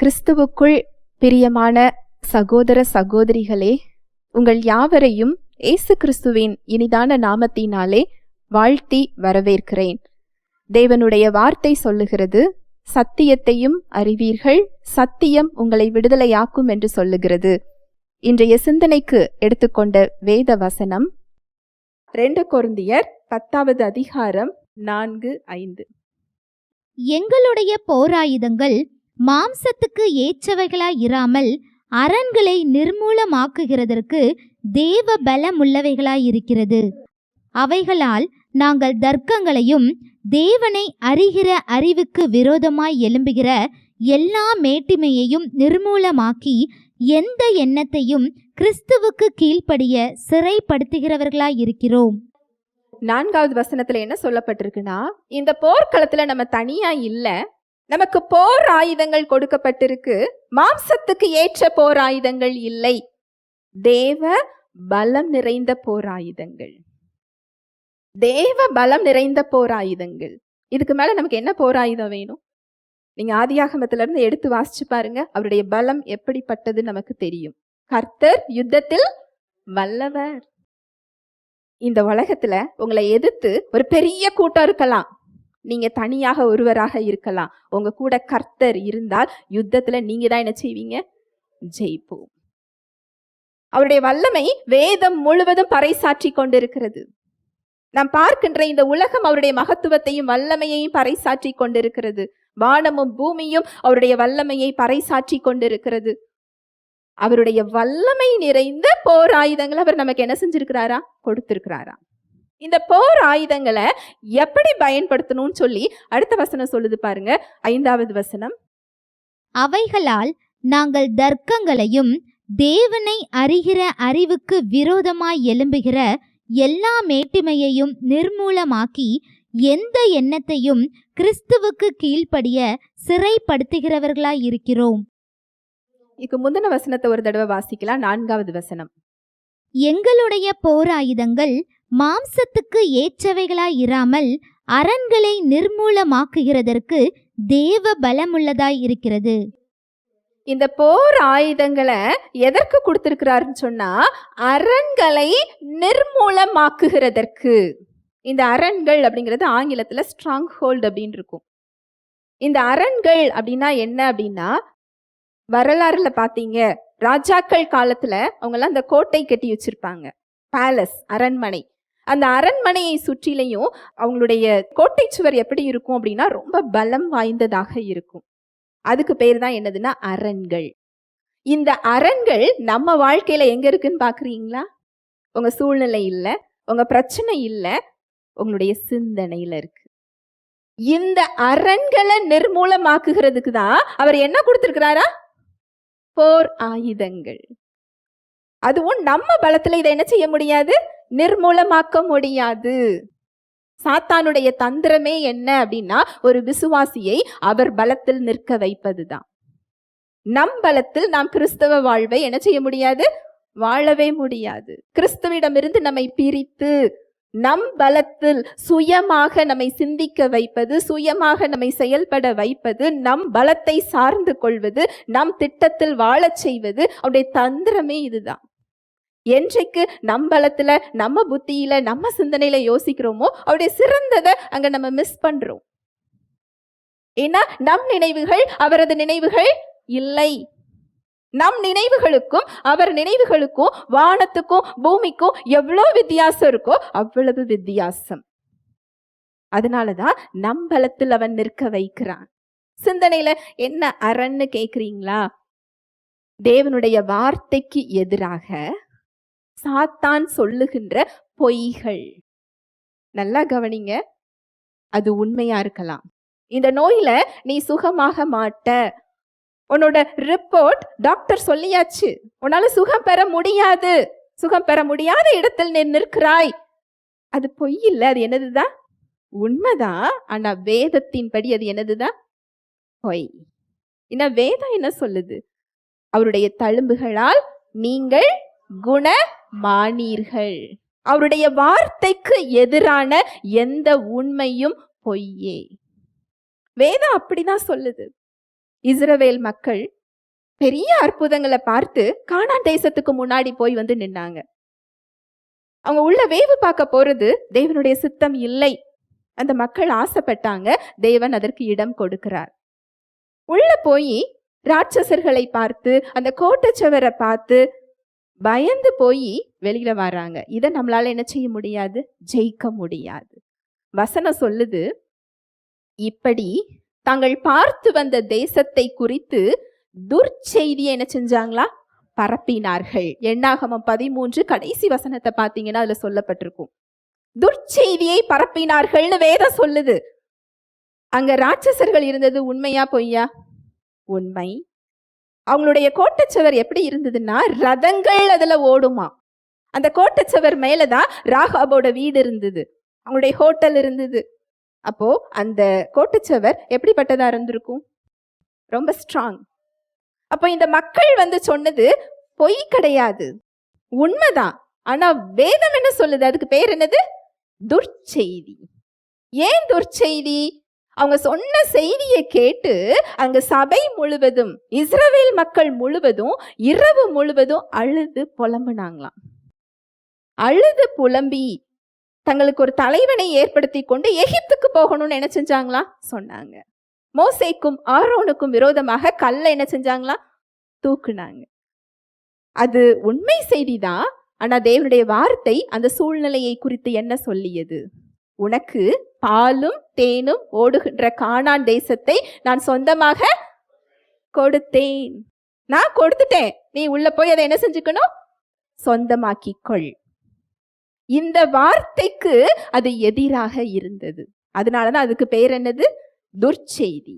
கிறிஸ்துவுக்குள் பிரியமான சகோதர சகோதரிகளே உங்கள் யாவரையும் இயேசு கிறிஸ்துவின் இனிதான நாமத்தினாலே வாழ்த்தி வரவேற்கிறேன். தேவனுடைய வார்த்தை சொல்லுகிறது சத்தியத்தையும் அறிவீர்கள் சத்தியம் உங்களை விடுதலையாக்கும் என்று சொல்லுகிறது. இன்றைய சிந்தனைக்கு எடுத்துக்கொண்ட வேத வசனம் ரெண்டு கொருந்தியர் பத்தாவது அதிகாரம் நான்கு ஐந்து. எங்களுடைய போராயுதங்கள் மாம்சத்துக்கு ஏற்றவைகளாய் இராமல் அரண்களை நிர்மூலமாக்குகிறதற்கு தேவ பலமுள்ளவைகளாய் இருக்கிறது. அவைகளால் நாங்கள் தர்க்கங்களையும் தேவனை அறிகிற அறிவுக்கு விரோதமாய் எழும்புகிற எல்லா மேட்டிமையையும் நிர்மூலமாக்கி எந்த எண்ணத்தையும் கிறிஸ்துவுக்கு கீழ்ப்படிய சிறைப்படுத்துகிறவர்களாய் இருக்கிறோம். நான்காவது வசனத்துல என்ன சொல்லப்பட்டிருக்குன்னா இந்த போர்க்களத்துல நம்ம தனியா இல்லை நமக்கு போர் ஆயுதங்கள் கொடுக்கப்பட்டிருக்கு. மாம்சத்துக்கு ஏற்ற போர் ஆயுதங்கள் இல்லை. தேவ பலம் நிறைந்த போர் ஆயுதங்கள். தேவ பலம் நிறைந்த போர் ஆயுதங்கள். இதுக்கு மேல நமக்கு என்ன போர் ஆயுதம் வேணும்? நீங்க ஆதியாகமத்துல இருந்து எடுத்து வாசிச்சு பாருங்க. அவருடைய பலம் எப்படிப்பட்டது நமக்கு தெரியும். கர்த்தர் யுத்தத்தில் வல்லவர். இந்த உலகத்துல உங்களை எதிர்த்து ஒரு பெரிய கூட்டம் இருக்கலாம். நீங்க தனியாக ஒருவராக இருக்கலாம். உங்க கூட கர்த்தர் இருந்தால் யுத்தத்துல நீங்க தான் என்ன செய்வீங்க? ஜெயிப்போம். அவருடைய வல்லமை வேதம் முழுவதும் பறைசாற்றி கொண்டிருக்கிறது. நாம் பார்க்கின்ற இந்த உலகம் அவருடைய மகத்துவத்தையும் வல்லமையையும் பறைசாற்றி கொண்டிருக்கிறது. வானமும் பூமியும் அவருடைய வல்லமையை பறைசாற்றி கொண்டிருக்கிறது. அவருடைய வல்லமை நிறைந்த போர் ஆயுதங்களை அவர் நமக்கு என்ன செஞ்சிருக்கிறாரா? கொடுத்திருக்கிறாரா? இந்த போர் ஆயுதங்களை எப்படி பயன்படுத்தணும்னு சொல்லி அடுத்த வசனம் சொல்லுது பாருங்க. ஐந்தாவது வசனம். அவைகளால் நாங்கள் தர்க்கங்களையும் தேவனை அறிகிற அறிவுக்கு விரோதமாய் எழும்புகிற எல்லா மேட்டிமையையும் நிர்மூலமாக்கி எந்த எண்ணத்தையும் கிறிஸ்துவுக்கு கீழ்ப்படிய சிறைப்படுத்துகிறவர்களாய் இருக்கிறோம். இதுக்கு முந்தின வசனத்தை ஒரு தடவை வாசிக்கலாம். நான்காவது வசனம். எங்களுடைய போராயுதங்கள் மாம்சத்துக்கு ஏற்றவைகளாய் இராமல் அரண்களை நிர்மூலமாக்குகிறதற்கு தேவ பலமுள்ளதாய் இருக்கிறது. இந்த போர் ஆயுதங்களை எதற்கு கொடுத்திருக்கிறாருன்னு சொன்னா அரண்களை நிர்மூலமாக்குகிறதற்கு. இந்த அரண்கள் அப்படிங்கிறது ஆங்கிலத்துல ஸ்ட்ராங் ஹோல்டு அப்படின்னு இருக்கும். இந்த அரண்கள் அப்படின்னா என்ன அப்படின்னா வரலாறுல பாத்தீங்க ராஜாக்கள் காலத்துல அவங்கெல்லாம் அந்த கோட்டை கட்டி வச்சிருப்பாங்க. பேலஸ் அரண்மனை. அந்த அரண்மனையை சுற்றிலையும் அவங்களுடைய கோட்டை சுவர் எப்படி இருக்கும் அப்படின்னா ரொம்ப பலம் வாய்ந்ததாக இருக்கும். அதுக்கு பேர் தான் என்னதுன்னா அரண்கள். இந்த அரண்கள் நம்ம வாழ்க்கையில எங்க இருக்குன்னு பாக்குறீங்களா? உங்க சூழ்நிலை இல்லை உங்க பிரச்சனை இல்லை உங்களுடைய சிந்தனையில இருக்கு. இந்த அரண்களை நிர்மூலமாக்குகிறதுக்கு தான் அவர் என்ன கொடுத்துருக்கிறாரா? போர் ஆயுதங்கள். அதுவும் நம்ம பலத்துல இதை என்ன செய்ய முடியாது? நிர்மூலமாக்க முடியாது. சாத்தானுடைய தந்திரமே என்ன அப்படின்னா ஒரு விசுவாசியை அவர் பலத்தில் நிற்க வைப்பதுதான். நம் பலத்தில் நாம் கிறிஸ்தவ வாழ்வை என்ன செய்ய முடியாது? வாழவே முடியாது. கிறிஸ்துவிடமிருந்து நம்மை பிரித்து நம் பலத்தில் சுயமாக நம்மை சிந்திக்க வைப்பது சுயமாக நம்மை செயல்பட வைப்பது நம் பலத்தை சார்ந்து கொள்வது நம் திட்டத்தில் வாழச் செய்வது அவருடைய தந்திரமே இதுதான். என்றைக்கு நம் பலத்துல நம்ம புத்தியில நம்ம சிந்தனையில யோசிக்கிறோமோ அவருடைய சிறந்ததை அங்க நம்ம மிஸ் பண்றோம். ஏன்னா நம் நினைவுகள் அவரது நினைவுகள் இல்லை. நம் நினைவுகளுக்கும் அவர் நினைவுகளுக்கும் வானத்துக்கும் பூமிக்கும் எவ்வளோ வித்தியாசம் இருக்கோ அவ்வளவு வித்தியாசம். அதனாலதான் நம் பலத்தில் அவன் நிற்க வைக்கிறான். சிந்தனையில என்ன அரண்னு கேக்குறீங்களா? தேவனுடைய வார்த்தைக்கு எதிராக சாத்தான் சொல்லுகின்ற பொய்கள். நல்லா கவனிங்க. அது உண்மையா இருக்கலாம். இந்த நோயில நீ சுகமாக மாட்ட. உன்னோட ரிப்போர்ட் டாக்டர் சொல்லியாச்சு. உன்னால சுகம் பெற முடியாது. சுகம் பெற முடியாத இடத்தில் நீ நிற்கிறாய். அது பொய் இல்ல அது என்னதுதான் உண்மைதான் ஆனா வேதத்தின்படி அது என்னதுதான் பொய். என்ன வேதம் என்ன சொல்லுது? அவருடைய தழும்புகளால் நீங்கள் குணமானீர்கள். அவருடைய வார்த்தைக்கு எதிரான எந்த உண்மையும் பொய்யே. வேதம் அப்படிதான் சொல்லுது. இஸ்ரவேல் மக்கள் பெரிய அற்புதங்களை பார்த்து கானான் தேசத்துக்கு முன்னாடி போய் வந்து நின்னாங்க. அவங்க உள்ள வேவு பார்க்க போறது தேவனுடைய சித்தம் இல்லை. அந்த மக்கள் ஆசைப்பட்டாங்க தேவன் அதற்கு இடம் கொடுக்கிறார். உள்ள போய் ராட்சசர்களை பார்த்து அந்த கோட்டச்சவரை பார்த்து பயந்து போய் வெளியில வராங்க. இதை நம்மளால என்ன செய்ய முடியாது? ஜெயிக்க முடியாது. வசனம் சொல்லுது இப்படி தாங்கள் பார்த்து வந்த தேசத்தை குறித்து துர்ச்செய்தியை என்ன செஞ்சாங்களா? பரப்பினார்கள். எண்ணாகமம் பதிமூன்று கடைசி வசனத்தை பார்த்தீங்கன்னா அதுல சொல்லப்பட்டிருக்கும். துர்ச்செய்தியை பரப்பினார்கள்னு வேதம் சொல்லுது. அங்க ராட்சசர்கள் இருந்தது உண்மையா பொய்யா? உண்மை. அவங்களுடைய கோட்டச்சுவர் எப்படி இருந்ததுன்னா ரதங்கள் அதுல ஓடுமா. அந்த கோட்டச்சுவர் மேலதான் ராகாபோட வீடு இருந்தது. அவங்களுடைய ஹோட்டல் இருந்தது. அப்போ அந்த கோட்டச்சவர் எப்படிப்பட்டதா இருந்திருக்கும்? ரொம்ப ஸ்ட்ராங் அப்போ இந்த மக்கள் வந்து சொன்னது பொய் கிடையாது. உண்மைதான். ஆனா வேதம் என்ன சொல்லுது? அதுக்கு பேர் என்னது? துர்ச்செய்தி. ஏன் துர்ச்செய்தி? அவங்க சொன்ன செய்தியை கேட்டு அங்க சபை முழுவதும் இஸ்ரவேல் மக்கள் முழுவதும் இரவு முழுவதும் அழுது புலம்புனாங்களாம். அழுது புலம்பி தங்களுக்கு ஒரு தலைவனை ஏற்படுத்தி கொண்டு எகிப்துக்கு போகணும்னு என்ன செஞ்சாங்களா? சொன்னாங்க. மோசைக்கும் ஆரோனுக்கும் விரோதமாக கல்லை என்ன செஞ்சாங்களா? தூக்குனாங்க. அது உண்மை செய்திதான் ஆனா தேவனுடைய வார்த்தை அந்த சூழ்நிலையை குறித்து என்ன சொல்லியது? உனக்கு பாலும் தேனும் ஓடுகின்ற காணான் தேசத்தை நான் சொந்தமாக கொடுத்தேன். நான் கொடுத்துட்டேன். நீ உள்ள போய் அதை என்ன செஞ்சுக்கணும்? சொந்தமாக்கிக்கொள் இந்த வார்த்தைக்கு அது எதிராக இருந்தது. அதனாலதான் அதுக்கு பேர் என்னது? துர்ச்செய்தி.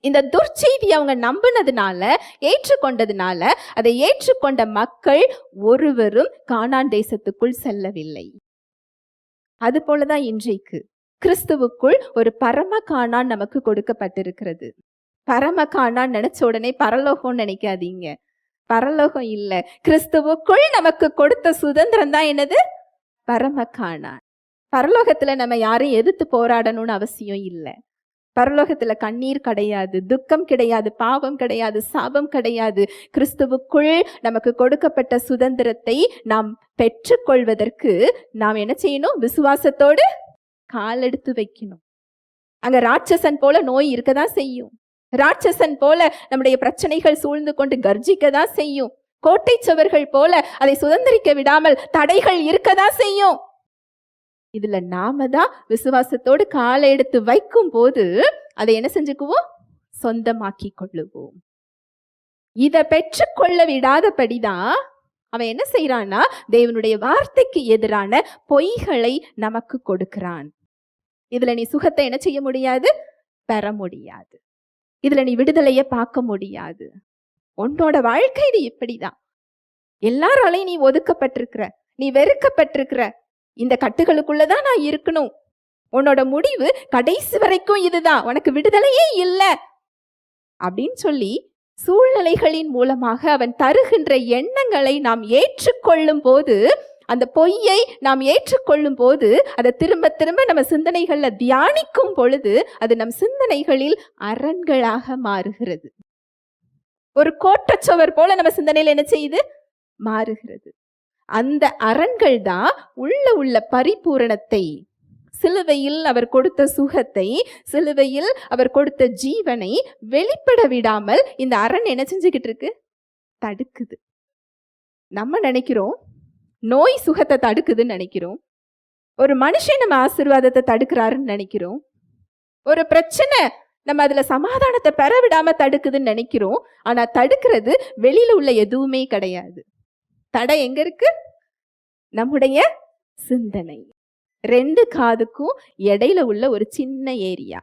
இந்த துர்ச்செய்தி அவங்க நம்பினதுனால ஏற்றுக்கொண்டதுனால அதை ஏற்றுக்கொண்ட மக்கள் ஒருவரும் கானான் தேசத்துக்குள் செல்லவில்லை. அது போலதான் இன்றைக்கு. கிறிஸ்துவுக்குள் ஒரு பரம காணான் நமக்கு கொடுக்கப்பட்டிருக்கிறது. பரம காணான் நினைச்ச உடனே பரலோகம் நினைக்காதீங்க. பரலோகம் இல்லை. கிறிஸ்துவுக்குள் நமக்கு கொடுத்த சுதந்திரம் தான் என்னது? பரம காணான் பரலோகத்தில் நம்ம யாரையும் எதிர்த்து போராடணும்னு அவசியம் இல்லை. பரலோகத்தில் கண்ணீர் கிடையாது துக்கம் கிடையாது பாவம் கிடையாது சாபம் கிடையாது. கிறிஸ்துவுக்குள் நமக்கு கொடுக்கப்பட்ட சுதந்திரத்தை நாம் பெற்றுக்கொள்வதற்கு நாம் என்ன செய்யணும்? விசுவாசத்தோடு காலெடுத்து வைக்கணும். அங்கே ராட்சசன் போல நோய் இருக்கதான் செய்யும். ராட்சசன் போல நம்முடைய பிரச்சனைகள் சூழ்ந்து கொண்டு கர்ஜிக்க தான் செய்யும். கோட்டை சுவர்கள் போல அதை சுதந்திரிக்க விடாமல் தடைகள் இருக்கதான் செய்யும். இதுல நாம தான் விசுவாசத்தோடு காலை எடுத்து வைக்கும் போது அதை என்ன செஞ்சுக்குவோம்? சொந்தமாக்கி கொள்ளுவோம். இதை பெற்றுக்கொள்ள விடாதபடிதான் அவன் என்ன செய்யறான்னா தேவனுடைய வார்த்தைக்கு எதிரான பொய்களை நமக்கு கொடுக்கிறான். இதுல நீ சுகத்தை என்ன செய்ய முடியாது? பெற முடியாது. இதுல நீ விடுதலைய பார்க்க முடியாது. உன்னோட வாழ்க்கை இது இப்படிதான். எல்லாராலையும் நீ ஒதுக்கப்பட்டிருக்கிற நீ வெறுக்கப்பட்டிருக்கிற இந்த கட்டுகளுக்குள்ளதான் நான் இருக்கணும். உன்னோட முடிவு கடைசி வரைக்கும் இதுதான் உனக்கு விடுதலையே இல்லை. அப்படின்னு சொல்லி சூழ்நிலைகளின் மூலமாக அவன் தருகின்ற எண்ணங்களை நாம் ஏற்றுக்கொள்ளும் போது அந்த பொய்யை நாம் ஏற்றுக்கொள்ளும் போது அதை திரும்ப திரும்ப நம்ம சிந்தனைகளில் தியானிக்கும் பொழுது அது நம் சிந்தனைகளில் அரண்களாக மாறுகிறது. ஒரு கோட்டச்சுவர் போல நம்ம சிந்தனையில் என்ன செய்யுது? மாறுகிறது. அந்த அரண்கள் தான் உள்ள உள்ள பரிபூரணத்தை சிலுவையில் அவர் கொடுத்த சுகத்தை சிலுவையில் அவர் கொடுத்த ஜீவனை வெளிப்பட விடாமல் இந்த அரண் என்ன செஞ்சுக்கிட்டு இருக்கு? தடுக்குது. நம்ம நினைக்கிறோம் நோய் சுகத்தை தடுக்குதுன்னு நினைக்கிறோம். ஒரு மனுஷன் நம்ம ஆசீர்வாதத்தை தடுக்கிறாருன்னு நினைக்கிறோம். ஒரு பிரச்சனை நம்ம அதில் சமாதானத்தை பெற விடாமல் தடுக்குதுன்னு நினைக்கிறோம். ஆனால் தடுக்கிறது வெளியில் உள்ள எதுவுமே கிடையாது. தடை எங்க இருக்கு? நம்முடைய சிந்தனை. ரெண்டு காதுக்கும் இடையில உள்ள ஒரு சின்ன ஏரியா.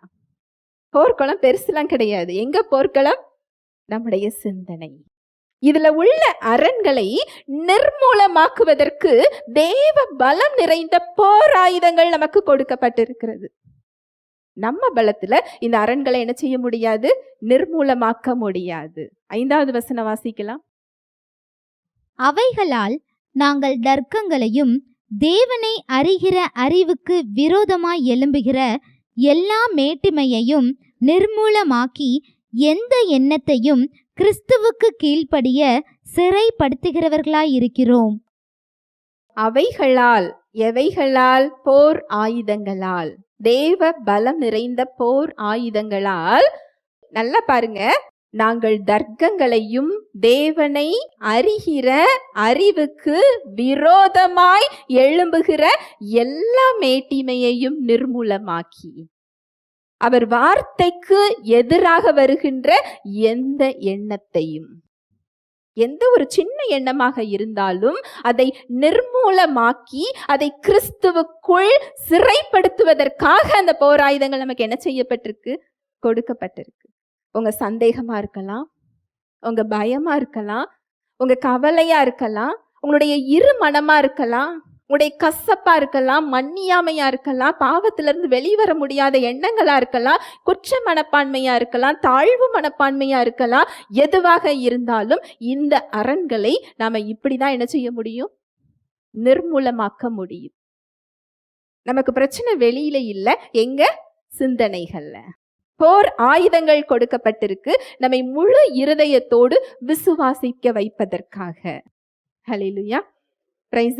போர்க்களம் பெருசுலாம் கிடையாது. எங்க போர்க்களம்? நம்முடைய சிந்தனை. இதுல உள்ள அரண்களை நிர்மூலமாக்குவதற்கு தேவ பலம் நிறைந்த போர் ஆயுதங்கள் நமக்கு கொடுக்கப்பட்டிருக்கிறது. நம்ம பலத்துல இந்த அரண்களை என்ன செய்ய முடியாது? நிர்மூலமாக்க முடியாது. ஐந்தாவது வசனம் வாசிக்கலாம். அவைகளால் நாங்கள் தர்க்கங்களையும் தேவனை அறிகிற அறிவுக்கு விரோதமாய் எழும்புகிற எல்லா மேட்டிமையையும் நிர்மூலமாக்கி எந்த எண்ணத்தையும் கிறிஸ்துவுக்கு கீழ்ப்படிய சிறைப்படுத்துகிறவர்களாயிருக்கிறோம் அவைகளால் எவைகளால்? போர் ஆயுதங்களால். தேவ பலம் நிறைந்த போர் ஆயுதங்களால் நல்லா பாருங்க நாங்கள் தர்க்கங்களையும் தேவனை அறிகிற அறிவுக்கு விரோதமாய் எழும்புகிற எல்லா மேட்டிமையையும் நிர்மூலமாக்கி. அவர் வார்த்தைக்கு எதிராக வருகின்ற எந்த எண்ணத்தையும். எந்த ஒரு சின்ன எண்ணமாக இருந்தாலும் அதை நிர்மூலமாக்கி அதை கிறிஸ்துவுக்குள் சிறைப்படுத்துவதற்காக அந்த போராயுதங்கள் நமக்கு என்ன செய்யப்பட்டிருக்கு? கொடுக்கப்பட்டிருக்கு. உங்க சந்தேகமா இருக்கலாம் உங்க பயமா இருக்கலாம் உங்க கவலையா இருக்கலாம் உங்களுடைய இரு மனமா இருக்கலாம். உடைய கசப்பா இருக்கலாம் மன்னியாமையா இருக்கலாம் பாவத்துல இருந்து வெளிவர முடியாத எண்ணங்களா இருக்கலாம் குற்ற மனப்பான்மையா இருக்கலாம் தாழ்வு மனப்பான்மையா இருக்கலாம் எதுவாக இருந்தாலும் இந்த அரண்களை நாம இப்படிதான் என்ன செய்ய முடியும்? நிர்மூலமாக்க முடியும். நமக்கு பிரச்சனை வெளியில இல்லை எங்க? சிந்தனைகள்ல. போர் ஆயுதங்கள் கொடுக்கப்பட்டிருக்கு. நம்மை முழு இருதயத்தோடு விசுவாசிக்க வைப்பதற்காக. ஹலிலுயா பிரைஸ்